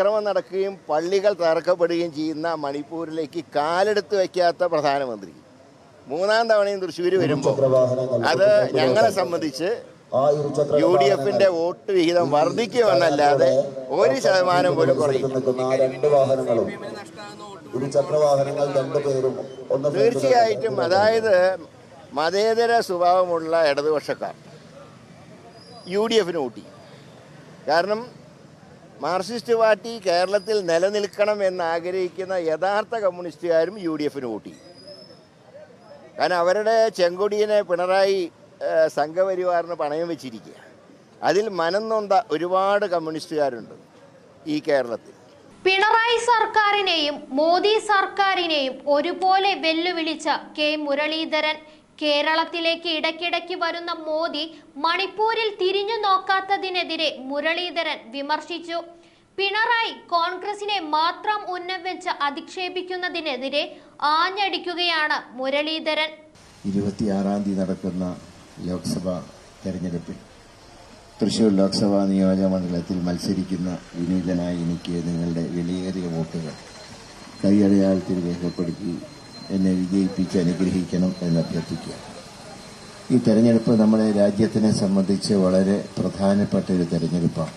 അക്രമം നടക്കുകയും പള്ളികൾ തകർക്കപ്പെടുകയും ചെയ്യുന്ന മണിപ്പൂരിലേക്ക് കാലെടുത്ത് വയ്ക്കാത്ത പ്രധാനമന്ത്രി. മൂന്നാം തവണയും തൃശ്ശൂർ വരുമ്പോൾ അത് ഞങ്ങളെ സംബന്ധിച്ച് യു ഡി എഫിന്റെ വോട്ട് വിഹിതം വർദ്ധിക്കുമെന്നല്ലാതെ ഒരു ശതമാനം പോലും കുറയും തീർച്ചയായിട്ടും അതായത് മതേതര സ്വഭാവമുള്ള ഇടതുപക്ഷക്കാർ യു ഡി എഫിന് വോട്ട് കാരണം മാർക്സിസ്റ്റ് പാർട്ടി കേരളത്തിൽ നിലനിൽക്കണം എന്നാഗ്രഹിക്കുന്ന യഥാർത്ഥ കമ്മ്യൂണിസ്റ്റുകാരും യു ഡി എഫിന് വോട്ട് കാരണം അവരുടെ ചെങ്കൊടിയനെ പിണറായി സംഘപരിവാറിന് പണയം വെച്ചിരിക്കുക അതിൽ മനം ഒരുപാട് കമ്മ്യൂണിസ്റ്റുകാരുണ്ട് ഈ കേരളത്തിൽ. പിണറായി സർക്കാരിനെയും മോദി സർക്കാരിനെയും ഒരുപോലെ വെല്ലുവിളിച്ച കെ മുരളീധരൻ കേരളത്തിലേക്ക് ഇടയ്ക്കിടയ്ക്ക് വരുന്ന മോദി മണിപ്പൂരിൽ തിരിഞ്ഞു നോക്കാത്തതിനെതിരെ മുരളീധരൻ വിമർശിച്ചു. പിണറായി കോൺഗ്രസിനെ മാത്രം ഉന്നം വെച്ച് അധിക്ഷേപിക്കുന്നതിനെതിരെ ആഞ്ഞടിക്കുകയാണ് മുരളീധരൻ. ഇരുപത്തിയാറാം തീയതി നടക്കുന്ന ലോക്സഭാ തെരഞ്ഞെടുപ്പിൽ തൃശൂർ ലോക്സഭാ നിയോജക മണ്ഡലത്തിൽ മത്സരിക്കുന്ന വിനീതനായി എനിക്ക് നിങ്ങളുടെ വിലയേറിയ വോട്ടുകൾ കൈയടയാളത്തിൽ രേഖപ്പെടുത്തി എന്നെ വിജയിപ്പിച്ച് അനുഗ്രഹിക്കണം എന്ന് അഭ്യർത്ഥിക്കുക. ഈ തെരഞ്ഞെടുപ്പ് നമ്മുടെ രാജ്യത്തിനെ സംബന്ധിച്ച് വളരെ പ്രധാനപ്പെട്ട ഒരു തെരഞ്ഞെടുപ്പാണ്.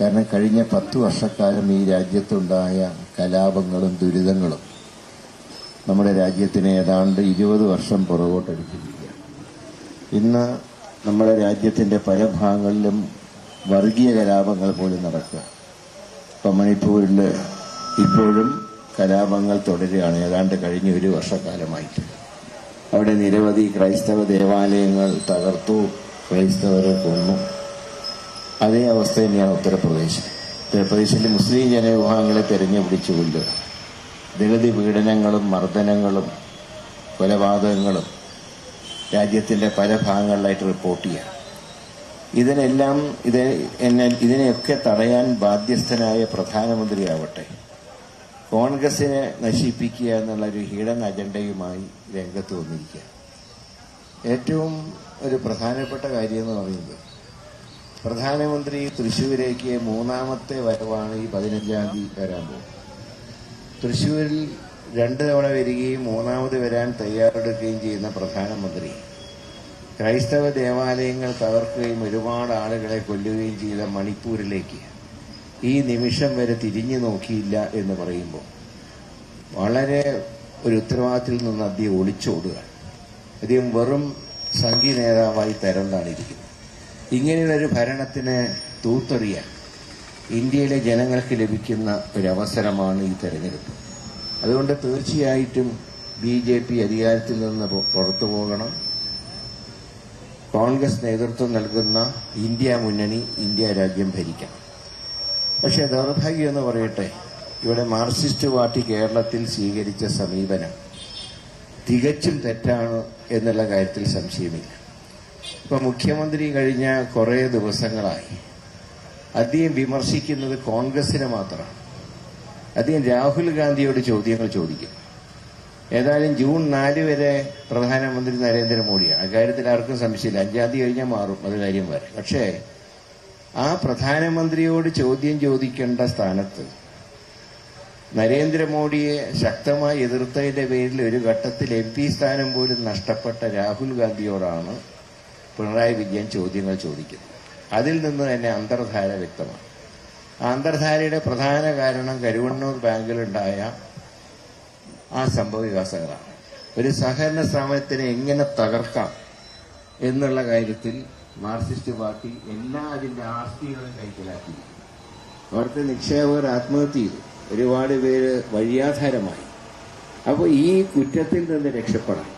കാരണം കഴിഞ്ഞ പത്തു വർഷക്കാലം ഈ രാജ്യത്തുണ്ടായ കലാപങ്ങളും ദുരിതങ്ങളും നമ്മുടെ രാജ്യത്തിനെ ഏതാണ്ട് ഇരുപത് വർഷം പുറകോട്ടടിച്ചിരിക്കുക ഇന്ന് നമ്മുടെ രാജ്യത്തിന്റെ പല ഭാഗങ്ങളിലും വർഗീയ കലാപങ്ങൾ പോലും നടക്കുക. ഇപ്പം മണിപ്പൂരിൽ ഇപ്പോഴും കലാപങ്ങൾ തുടരുകയാണ്. ഏതാണ്ട് കഴിഞ്ഞ ഒരു വർഷക്കാലമായിട്ട്. അവിടെ നിരവധി ക്രൈസ്തവ ദേവാലയങ്ങൾ തകർത്തു. ക്രൈസ്തവരെ കൊന്നു. അതേ അവസ്ഥ തന്നെയാണ് ഉത്തർപ്രദേശ്. ഉത്തർപ്രദേശിലെ മുസ്ലിം ജനവിഭാഗങ്ങളെ തെരഞ്ഞു പിടിച്ചു കൊല്ലുക ദളിത് പീഡനങ്ങളും മർദ്ദനങ്ങളും കൊലപാതകങ്ങളും രാജ്യത്തിന്റെ പല ഭാഗങ്ങളിലായിട്ട് റിപ്പോർട്ട് ചെയ്യുക ഇതിനെല്ലാം ഇത് ഇതിനെയൊക്കെ തടയാൻ ബാധ്യസ്ഥനായ പ്രധാനമന്ത്രിയാവട്ടെ. കോൺഗ്രസിനെ നശിപ്പിക്കുക എന്നുള്ള ഒരു ഹിഡൻ അജണ്ടയുമായി രംഗത്ത് വന്നിരിക്കുക. ഏറ്റവും ഒരു പ്രധാനപ്പെട്ട കാര്യം എന്ന് പറയുന്നത് പ്രധാനമന്ത്രി തൃശ്ശൂരേക്ക് മൂന്നാമത്തെ വരവാണ് ഈ പതിനഞ്ചാം തീയതി വരാൻ പോകുന്നത്. തൃശ്ശൂരിൽ രണ്ട് തവണ വരികയും മൂന്നാമത് വരാൻ തയ്യാറെടുക്കുകയും ചെയ്യുന്ന പ്രധാനമന്ത്രി ക്രൈസ്തവ ദേവാലയങ്ങൾ തകർക്കുകയും ഒരുപാട് ആളുകളെ കൊല്ലുകയും ചെയ്ത മണിപ്പൂരിലേക്ക് ഈ നിമിഷം വരെ തിരിഞ്ഞു നോക്കിയില്ല എന്ന് പറയുമ്പോൾ വളരെ ഒരു ഉത്തരവാദിത്തത്തിൽ നിന്ന് അദ്ദേഹം ഒളിച്ചോടുക. അദ്ദേഹം വെറും സംഘി നേതാവായി തരം താണിരിക്കുന്നത് ഇങ്ങനെയുള്ളൊരു ഭരണത്തിന് തൂത്തെറിയാൻ ഇന്ത്യയിലെ ജനങ്ങൾക്ക് ലഭിക്കുന്ന ഒരവസരമാണ് ഈ തെരഞ്ഞെടുപ്പ്. അതുകൊണ്ട് തീർച്ചയായിട്ടും ബി ജെ പി അധികാരത്തിൽ നിന്ന് പുറത്തു പോകണം. കോൺഗ്രസ് നേതൃത്വം നൽകുന്ന ഇന്ത്യ മുന്നണി ഇന്ത്യ രാജ്യം ഭരിക്കണം. പക്ഷേ ദൗർഭാഗ്യം എന്ന് പറയട്ടെ ഇവിടെ മാർക്സിസ്റ്റ് പാർട്ടി കേരളത്തിൽ സ്വീകരിച്ച സമീപനം തികച്ചും തെറ്റാണ് എന്നുള്ള കാര്യത്തിൽ സംശയമില്ല. ഇപ്പൊ മുഖ്യമന്ത്രി കഴിഞ്ഞ കുറേ ദിവസങ്ങളായി അദ്ദേഹം വിമർശിക്കുന്നത് കോൺഗ്രസിനെ മാത്രമാണ്. അദ്ദേഹം രാഹുൽ ഗാന്ധിയോട് ചോദ്യങ്ങൾ ചോദിക്കും. ഏതായാലും ജൂൺ നാല് വരെ പ്രധാനമന്ത്രി നരേന്ദ്രമോദിയാണ്. അക്കാര്യത്തിൽ ആർക്കും സംശയമില്ല. അഞ്ചാം തീയതി കഴിഞ്ഞാൽ മാറും. അത് കാര്യം വരെ. പക്ഷേ ആ പ്രധാനമന്ത്രിയോട് ചോദ്യം ചോദിക്കേണ്ട സ്ഥാനത്ത് നരേന്ദ്രമോദിയെ ശക്തമായി എതിർത്തതിന്റെ പേരിൽ ഒരു ഘട്ടത്തിൽ എം പി സ്ഥാനം പോലും നഷ്ടപ്പെട്ട രാഹുൽ ഗാന്ധിയോടാണ് പിണറായി വിജയൻ ചോദ്യങ്ങൾ ചോദിക്കുന്നത്. അതിൽ നിന്ന് തന്നെ അന്തർധാര വ്യക്തമാണ്. ആ അന്തർധാരയുടെ പ്രധാന കാരണം കരുവണ്ണൂർ ബാങ്കിലുണ്ടായ ആ സംഭവ വികാസങ്ങളാണ്. ഒരു സഹകരണ സ്ഥാപനത്തിനെ എങ്ങനെ തകർക്കാം എന്നുള്ള കാര്യത്തിൽ മാർക്സിസ്റ്റ് പാർട്ടി എല്ലാ അതിന്റെ ആസ്തികളും കൈക്കലാക്കി. അവിടുത്തെ നിക്ഷേപകർ ആത്മഹത്യ ചെയ്തു. ഒരുപാട് പേര് വഴിയാധാരമായി. അപ്പോൾ ഈ കുറ്റത്തിൽ നിന്ന് രക്ഷപ്പെടാൻ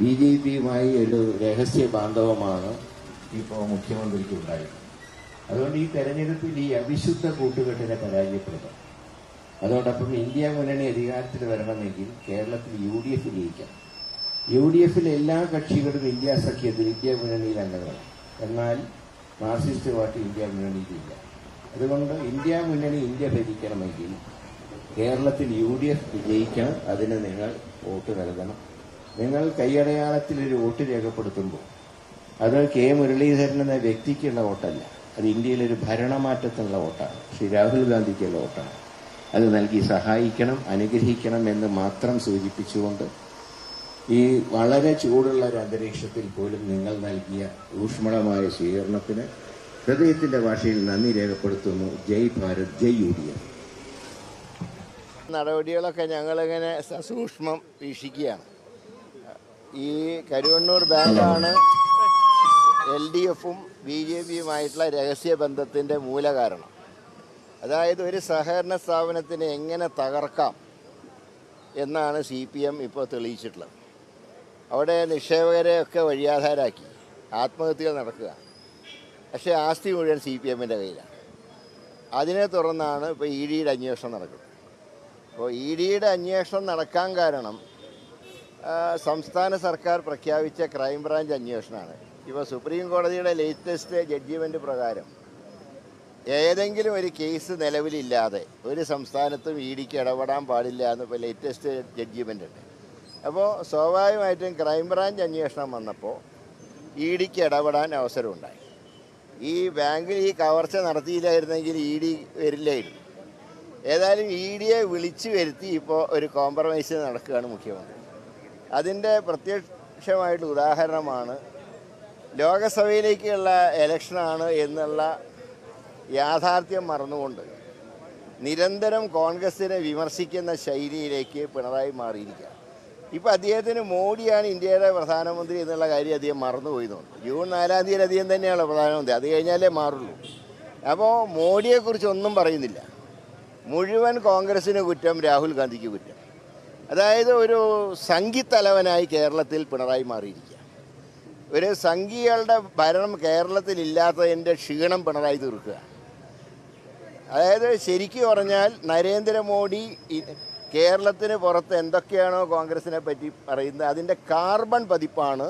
ബി ജെ പിയുമായി ഒരു രഹസ്യ ബാന്ധവമാണ് ഇപ്പോൾ മുഖ്യമന്ത്രിക്ക് ഉണ്ടായത്. അതുകൊണ്ട് ഈ തെരഞ്ഞെടുപ്പിൽ ഈ അവിശുദ്ധ കൂട്ടുകെട്ടിനെ പരാജയപ്പെടുത്താം അതോടൊപ്പം ഇന്ത്യ മുന്നണി അധികാരത്തിൽ വരണമെങ്കിൽ കേരളത്തിൽ യു ഡി എഫ് ജയിക്കണം. യു ഡി എഫിലെ എല്ലാ കക്ഷികളും ഇന്ത്യ സഖ്യത്തിൽ ഇന്ത്യ മുന്നണിയിൽ അംഗങ്ങളാണ്. എന്നാൽ മാർക്സിസ്റ്റ് പാർട്ടി ഇന്ത്യ മുന്നണിയിലില്ല. അതുകൊണ്ട് ഇന്ത്യ മുന്നണി ഇന്ത്യ ഭരിക്കണമെങ്കിൽ കേരളത്തിൽ യു ഡി എഫ് വിജയിക്കണം അതിന് നിങ്ങൾ വോട്ട് നൽകണം. നിങ്ങൾ കൈയടയാളത്തിൽ ഒരു വോട്ട് രേഖപ്പെടുത്തുമ്പോൾ അത് കെ മുരളീധരൻ എന്ന വ്യക്തിക്കുള്ള വോട്ടല്ല. അത് ഇന്ത്യയിലൊരു ഭരണമാറ്റത്തിനുള്ള വോട്ടാണ്. ശ്രീ രാഹുൽ ഗാന്ധിക്കുള്ള വോട്ടാണ്. അത് നൽകി സഹായിക്കണം അനുഗ്രഹിക്കണം എന്ന് മാത്രം സൂചിപ്പിച്ചുകൊണ്ട് ഈ വളരെ ചൂടുള്ള ഒരു അന്തരീക്ഷത്തിൽ പോലും നിങ്ങൾ നൽകിയ ഊഷ്മളമായ സ്വീകരണത്തിന് ഹൃദയത്തിന്റെ ഭാഷയിൽ നന്ദി രേഖപ്പെടുത്തുന്നു. Jai Bharat Jai U D F. നടപടികളൊക്കെ ഞങ്ങളിങ്ങനെ സസൂക്ഷ്മം വീക്ഷിക്കുകയാണ്. ഈ കരുവണ്ണൂർ ബാങ്കാണ് എൽ ഡി എഫും ബി ജെ പിയുമായിട്ടുള്ള രഹസ്യ ബന്ധത്തിന്റെ മൂലകാരണം. അതായത് ഒരു സഹകരണ സ്ഥാപനത്തിനെ എങ്ങനെ തകർക്കാം എന്നാണ് സി പി എം ഇപ്പോൾ തെളിയിച്ചിട്ടുള്ളത്. അവിടെ നിക്ഷേപകരെയൊക്കെ വഴിയാധാരാക്കി. ആത്മഹത്യകൾ നടക്കുക. പക്ഷേ ആസ്തി മുഴുവൻ സി പി എമ്മിന്റെ കയ്യിലാണ്. അതിനെ തുടർന്നാണ് ഇപ്പോൾ ഇ ഡിയുടെ അന്വേഷണം നടക്കുന്നത്. അപ്പോൾ ഇ ഡിയുടെ അന്വേഷണം നടക്കാൻ കാരണം സംസ്ഥാന സർക്കാർ പ്രഖ്യാപിച്ച ക്രൈംബ്രാഞ്ച് അന്വേഷണമാണ്. ഇപ്പോൾ സുപ്രീം കോടതിയുടെ ലേറ്റസ്റ്റ് ജഡ്ജിമെന്റ് പ്രകാരം ഏതെങ്കിലും ഒരു കേസ് നിലവിലില്ലാതെ ഒരു സംസ്ഥാനത്തും ഇ ഡിക്ക് ഇടപെടാൻ പാടില്ല എന്ന് ഇപ്പോൾ ലേറ്റസ്റ്റ് ജഡ്ജിമെന്റ് ഉണ്ട്. അപ്പോൾ സ്വാഭാവികമായിട്ടും ക്രൈംബ്രാഞ്ച് അന്വേഷണം വന്നപ്പോൾ ഇ ഡിക്ക് ഇടപെടാൻ അവസരമുണ്ടായി. ഈ ബാങ്കിൽ ഈ കവർച്ച നടത്തിയില്ലായിരുന്നെങ്കിൽ ഇ ഡി വരില്ലായിരുന്നു. ഏതായാലും ഇ ഡിയെ വിളിച്ചു വരുത്തി ഇപ്പോൾ ഒരു കോംപ്രമൈസ് നടക്കുകയാണ് മുഖ്യമന്ത്രി. അതിന്റെ പ്രത്യക്ഷമായിട്ടുള്ള ഉദാഹരണമാണ് ലോകസഭയിലേക്കുള്ള എലക്ഷനാണ് എന്നുള്ള യാഥാർത്ഥ്യം മറന്നുകൊണ്ട് നിരന്തരം കോൺഗ്രസിനെ വിമർശിക്കുന്ന ശൈലിയിലേക്ക് പിണറായി മാറിയിരിക്കുക ഇപ്പോൾ അദ്ദേഹത്തിന് മോഡിയാണ് ഇന്ത്യയുടെ പ്രധാനമന്ത്രി എന്നുള്ള കാര്യം അദ്ദേഹം മറന്നുപോയി തോന്നുന്നു. ജൂൺ നാലാം തീയതി അദ്ദേഹം തന്നെയാണ് പ്രധാനമന്ത്രി. അത് കഴിഞ്ഞാലേ മാറുള്ളൂ. അപ്പോൾ മോഡിയെക്കുറിച്ച് ഒന്നും പറയുന്നില്ല. മുഴുവൻ കോൺഗ്രസിന് കുറ്റം രാഹുൽ ഗാന്ധിക്ക് കുറ്റം. അതായത് ഒരു സംഘിത്തലവനായി കേരളത്തിൽ പിണറായി മാറിയിരിക്കുക. ഒരു സംഘികളുടെ ഭരണം കേരളത്തിൽ ഇല്ലാത്തതിന്റെ ക്ഷീണം പിണറായി തീർക്കുക. അതായത് ശരിക്കും പറഞ്ഞാൽ നരേന്ദ്രമോദി കേരളത്തിന് പുറത്ത് എന്തൊക്കെയാണോ കോൺഗ്രസിനെ പറ്റി പറയുന്നത് അതിന്റെ കാർബൺ പതിപ്പാണ്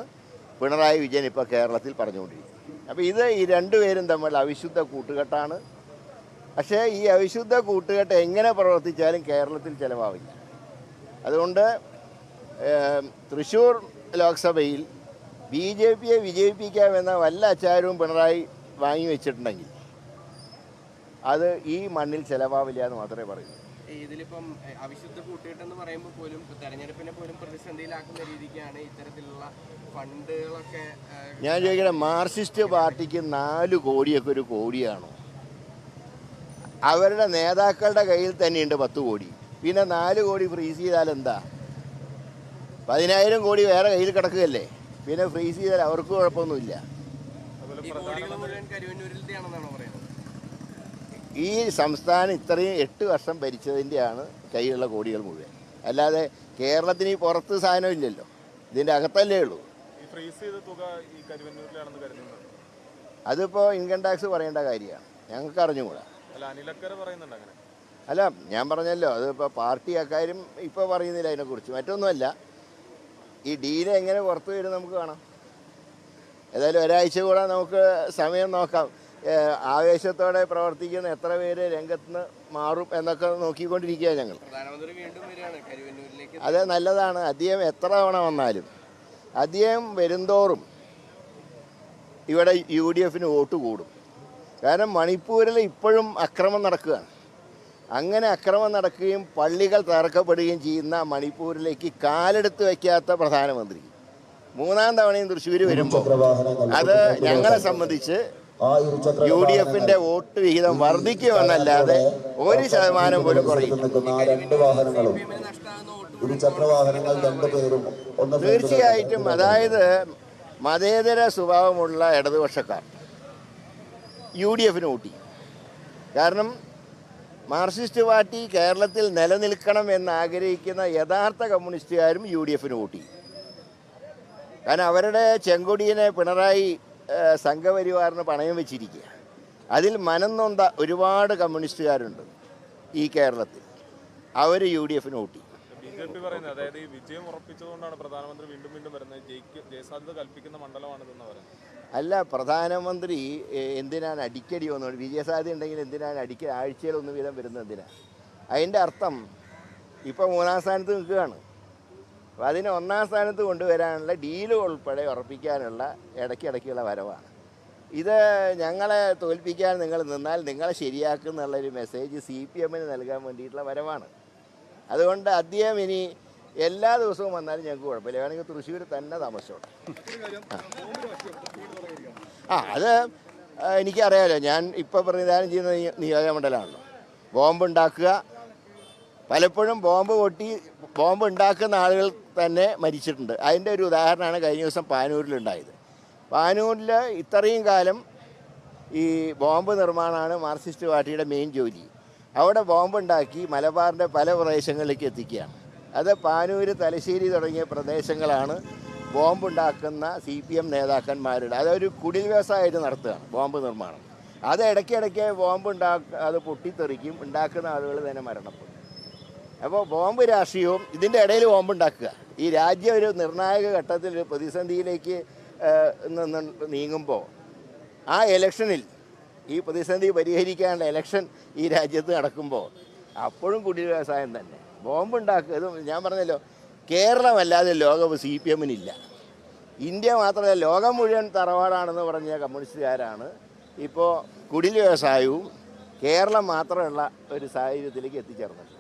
പിണറായി വിജയൻ ഇപ്പോൾ കേരളത്തിൽ പറഞ്ഞുകൊണ്ടിരിക്കുന്നത്. അപ്പോൾ ഇത് ഈ രണ്ടുപേരും തമ്മിൽ അവിശുദ്ധ കൂട്ടുകെട്ടാണ്. പക്ഷേ ഈ അവിശുദ്ധ കൂട്ടുകെട്ട് എങ്ങനെ പ്രവർത്തിച്ചാലും കേരളത്തിൽ ചിലവാവില്ല. അതുകൊണ്ട് തൃശ്ശൂർ ലോക്സഭയിൽ ബി ജെ പിയെ വിജയിപ്പിക്കാമെന്ന വല്ല അച്ചാരവും പിണറായി വാങ്ങി വെച്ചിട്ടുണ്ടെങ്കിൽ അത് ഈ മണ്ണിൽ ചിലവാവില്ല എന്ന് മാത്രമേ പറയൂ ഇതിലിപ്പം അവിശുദ്ധ കൂട്ടുകെട്ടെന്ന് പറയുമ്പോൾ പോലും തെരഞ്ഞെടുപ്പിനെ പോലും പ്രതിസന്ധിയിലാക്കുന്ന രീതിക്കാണ് ഇത്തരത്തിലുള്ള ഫണ്ടുകളൊക്കെ ഞാൻ ചോദിക്കട്ടെ മാർക്സിസ്റ്റ് പാർട്ടിക്ക് നാല് കോടിയൊക്കെ ഒരു കോടിയാണോ? അവരുടെ നേതാക്കളുടെ കയ്യിൽ തന്നെയുണ്ട് പത്ത് കോടി. പിന്നെ നാല് കോടി ഫ്രീസ് ചെയ്താൽ എന്താ? പതിനായിരം കോടി വേറെ കയ്യിൽ കിടക്കുകയല്ലേ? പിന്നെ ഫ്രീസ് ചെയ്താൽ അവർക്ക് കുഴപ്പമൊന്നുമില്ല. കരുവന്നൂരിലത്തെയാണെന്നാണോ പറയുന്നത്? ഈ സംസ്ഥാനം ഇത്രയും എട്ട് വർഷം ഭരിച്ചതിന്റെയാണ് കയ്യിലുള്ള കോടികൾ മുഴുവൻ. അല്ലാതെ കേരളത്തിന് ഈ പുറത്ത് സാധനം ഇല്ലല്ലോ. ഇതിന്റെ അകത്തല്ലേ ഉള്ളൂ. അതിപ്പോൾ ഇൻകം ടാക്സ് പറയേണ്ട കാര്യമാണ്. ഞങ്ങൾക്ക് അറിഞ്ഞുകൂടാ. അല്ല ഞാൻ പറഞ്ഞല്ലോ അതിപ്പോൾ പാർട്ടി അക്കാര്യം ഇപ്പോൾ പറയുന്നില്ല അതിനെക്കുറിച്ച്. മറ്റൊന്നുമല്ല ഈ ഡീൽ എങ്ങനെ പുറത്തു വരും നമുക്ക് കാണാം. ഏതായാലും ഒരാഴ്ച കൂടെ നമുക്ക് സമയം നോക്കാം. ആവേശത്തോടെ പ്രവർത്തിക്കുന്ന എത്ര പേര് രംഗത്ത് നിന്ന് മാറും എന്നൊക്കെ നോക്കിക്കൊണ്ടിരിക്കുകയാണ് ഞങ്ങൾ. പ്രധാനമന്ത്രി വീണ്ടും വരികയാണ്. കരുവന്നൂരിലേക്ക് അത് നല്ലതാണ്. അദ്ദേഹം എത്ര തവണ വന്നാലും അദ്ദേഹം വരുന്തോറും ഇവിടെ യു ഡി എഫിന് വോട്ട് കൂടും. കാരണം മണിപ്പൂരിൽ ഇപ്പോഴും അക്രമം നടക്കുകയാണ്. അങ്ങനെ അക്രമം നടക്കുകയും പള്ളികൾ തകർക്കപ്പെടുകയും ചെയ്യുന്ന മണിപ്പൂരിലേക്ക് കാലെടുത്ത് വയ്ക്കാത്ത പ്രധാനമന്ത്രി. മൂന്നാം തവണയും തൃശ്ശൂർ വരുമ്പോൾ അത് ഞങ്ങളെ സംബന്ധിച്ച് യു ഡി എഫിന്റെ വോട്ട് വിഹിതം വർദ്ധിക്കുമെന്നല്ലാതെ ഒരു ശതമാനം പോലും കുറയും രണ്ട് വാഹനങ്ങളും തീർച്ചയായിട്ടും അതായത് മതേതര സ്വഭാവമുള്ള ഇടതുപക്ഷക്കാർ യു ഡി എഫിന് വോട്ട് ചെയ്യും. കാരണം മാർക്സിസ്റ്റ് പാർട്ടി കേരളത്തിൽ നിലനിൽക്കണം എന്ന് ആഗ്രഹിക്കുന്ന യഥാർത്ഥ കമ്മ്യൂണിസ്റ്റുകാരും യു ഡി എഫിന് വോട്ട് ചെയ്യും. കാരണം അവരുടെ ചെങ്കൊടിയനെ പിണറായി സംഘപരിവാറിന് പണയം വെച്ചിരിക്കുക അതിൽ മനം നൊന്ത ഒരുപാട് കമ്മ്യൂണിസ്റ്റുകാരുണ്ട് ഈ കേരളത്തിൽ. അവർ യു ഡി എഫിന് വോട്ട് ചെയ്യും. ബി ജെ പി പറയുന്നത് അതായത് ഈ വിജയം ഉറപ്പിച്ചതുകൊണ്ടാണ് പ്രധാനമന്ത്രി വീണ്ടും വീണ്ടും വരുന്നത്. ജയിക്ക് ജയസാധ്യത കൽപ്പിക്കുന്ന മണ്ഡലമാണിതെന്ന് പറയുന്നത്. അല്ല പ്രധാനമന്ത്രി എന്തിനാണ് അടിക്കടി വന്നത് വിജയസാധ്യത ഉണ്ടെങ്കിൽ എന്തിനാണ് അടിക്കടി ആഴ്ചയിൽ ഒന്ന് വീതം വരുന്നത് എന്തിനാണ് അതിന്റെ അർത്ഥം ഇപ്പോൾ മൂന്നാം സ്ഥാനത്ത് നിൽക്കുകയാണ്. അപ്പോൾ അതിനെ ഒന്നാം സ്ഥാനത്ത് കൊണ്ടുവരാനുള്ള ഡീൽ ഉൾപ്പെടെ ഉറപ്പിക്കാനുള്ള ഇടയ്ക്കിടയ്ക്കുള്ള വരവാണ്. ഇത് ഞങ്ങളെ തോൽപ്പിക്കാൻ നിങ്ങൾ നിന്നാൽ നിങ്ങളെ ശരിയാക്കും എന്നുള്ളൊരു മെസ്സേജ് സി പി എമ്മിന് നൽകാൻ വേണ്ടിയിട്ടുള്ള വരവാണ്. അതുകൊണ്ട് അദ്ദേഹം ഇനി എല്ലാ ദിവസവും വന്നാലും ഞങ്ങൾക്ക് കുഴപ്പമില്ല. വേണമെങ്കിൽ തൃശ്ശൂർ തന്നെ താമസിച്ചോട്ടെ ആ അത് എനിക്കറിയാമല്ലോ ഞാൻ ഇപ്പോൾ പ്രതിദാനം ചെയ്യുന്ന നിയോജകമണ്ഡലമാണല്ലോ. ബോംബ് ഉണ്ടാക്കുക. പലപ്പോഴും ബോംബ് പൊട്ടി ബോംബ് ഉണ്ടാക്കുന്ന ആളുകൾ തന്നെ മരിച്ചിട്ടുണ്ട്. അതിന്റെ ഒരു ഉദാഹരണമാണ് കഴിഞ്ഞ ദിവസം പാനൂരിലുണ്ടായത്. പാനൂരിൽ ഇത്രയും കാലം ഈ ബോംബ് നിർമ്മാണമാണ് മാർക്സിസ്റ്റ് പാർട്ടിയുടെ മെയിൻ ജോലി. അവിടെ ബോംബ് ഉണ്ടാക്കി മലബാറിന്റെ പല പ്രദേശങ്ങളിലേക്ക് എത്തിക്കുകയാണ്. അത് പാനൂര് തലശ്ശേരി തുടങ്ങിയ പ്രദേശങ്ങളാണ് ബോംബ് ഉണ്ടാക്കുന്ന സി പി എം നേതാക്കന്മാരുടെ അതൊരു കുടിൽ വ്യവസായമായിട്ട് നടത്തുകയാണ് ബോംബ് നിർമ്മാണം. അത് ഇടയ്ക്കിടയ്ക്ക് ബോംബ് ഉണ്ടാക്ക അത് പൊട്ടിത്തെറിക്കും ഉണ്ടാക്കുന്ന ആളുകൾ തന്നെ മരണപ്പെടും. അപ്പോൾ ബോംബ് രാഷ്ട്രീയവും ഇതിന്റെ ഇടയിൽ ബോംബ് ഉണ്ടാക്കുക ഈ രാജ്യം ഒരു നിർണായക ഘട്ടത്തിൽ ഒരു പ്രതിസന്ധിയിലേക്ക് നീങ്ങുമ്പോൾ ആ ഇലക്ഷനിൽ ഈ പ്രതിസന്ധി പരിഹരിക്കാനുള്ള ഇലക്ഷൻ ഈ രാജ്യത്ത് നടക്കുമ്പോൾ അപ്പോഴും കുടിൽ വ്യവസായം തന്നെ. ബോംബുണ്ടാക്കുക ഇത് ഞാൻ പറഞ്ഞല്ലോ കേരളമല്ലാതെ ലോകം സി പി എമ്മിനില്ല ഇന്ത്യ മാത്രമല്ല ലോകം മുഴുവൻ തറവാടാണെന്ന് പറഞ്ഞ കമ്മ്യൂണിസ്റ്റുകാരാണ്. ഇപ്പോൾ കുടിൽ വ്യവസായവും കേരളം മാത്രമുള്ള ഒരു സാഹചര്യത്തിലേക്ക് എത്തിച്ചേർന്നത്.